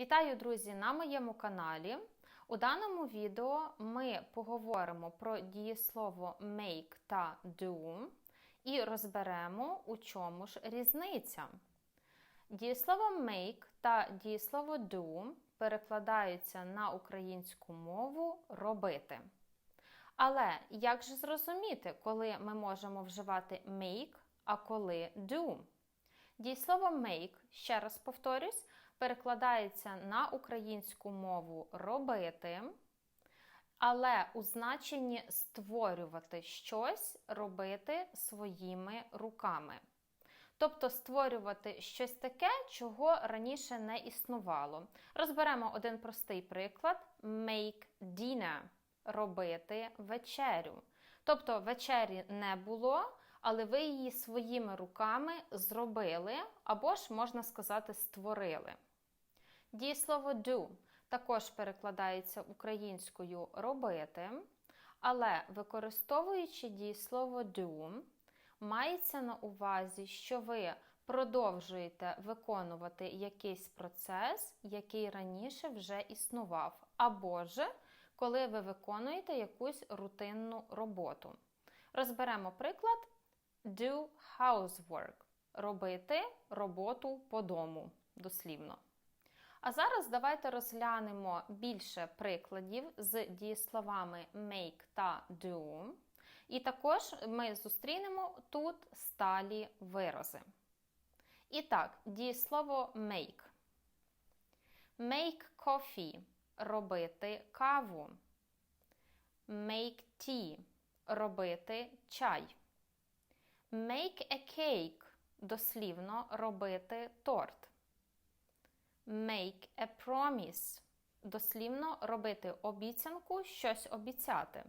Вітаю, друзі, на моєму каналі. У даному відео ми поговоримо про дієслово make та do і розберемо, у чому ж різниця. Дієслово make та дієслово do перекладаються на українську мову робити. Але як же зрозуміти, коли ми можемо вживати make, а коли do? Дієслово make, ще раз повторюсь, перекладається на українську мову робити, але у значенні створювати щось, робити своїми руками. Тобто створювати щось таке, чого раніше не існувало. Розберемо один простий приклад: make dinner робити вечерю. Тобто вечері не було, але ви її своїми руками зробили, або ж, можна сказати, створили. Дієслово do також перекладається українською робити, але використовуючи дієслово do, мається на увазі, що ви продовжуєте виконувати якийсь процес, який раніше вже існував, або ж коли ви виконуєте якусь рутинну роботу. Розберемо приклад do housework робити роботу по дому, дослівно. А зараз давайте розглянемо більше прикладів з дієсловами make та do. І також ми зустрінемо тут сталі вирази. І так, дієслово make. Make coffee робити каву. Make tea робити чай. Make a cake дослівно робити торт. Make a promise дослівно робити обіцянку, щось обіцяти.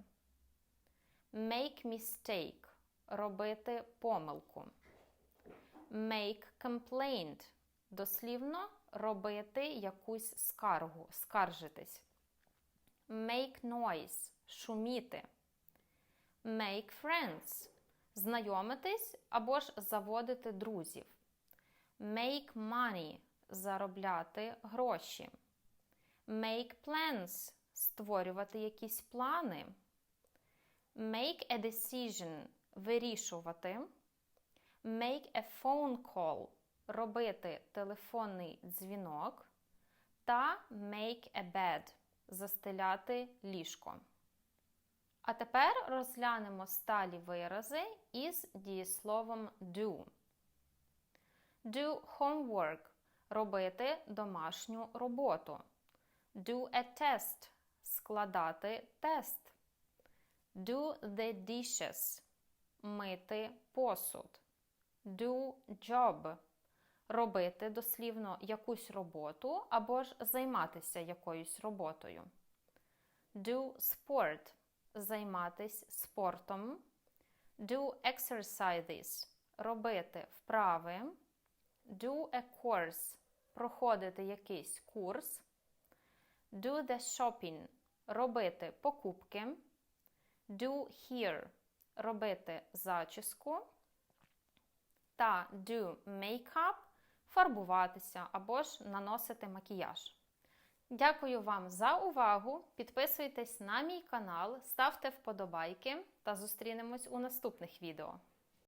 Make mistake робити помилку. Make complaint дослівно робити якусь скаргу, скаржитись. Make noise шуміти. Make friends знайомитись або ж заводити друзів. Make money заробляти гроші. Make plans створювати якісь плани. Make a decision вирішувати. Make a phone call робити телефонний дзвінок. Та make a bed застеляти ліжко. А тепер розглянемо сталі вирази із дієсловом do. Do homework робити домашню роботу. Do a test складати тест. Do the dishes мити посуд. Do job робити дослівно якусь роботу або ж займатися якоюсь роботою. Do sport займатись спортом. Do exercises робити вправи. Do a course проходити якийсь курс. Do the shopping робити покупки. Do hair робити зачіску. Та do makeup фарбуватися або ж наносити макіяж. Дякую вам за увагу! Підписуйтесь на мій канал, ставте вподобайки та зустрінемось у наступних відео.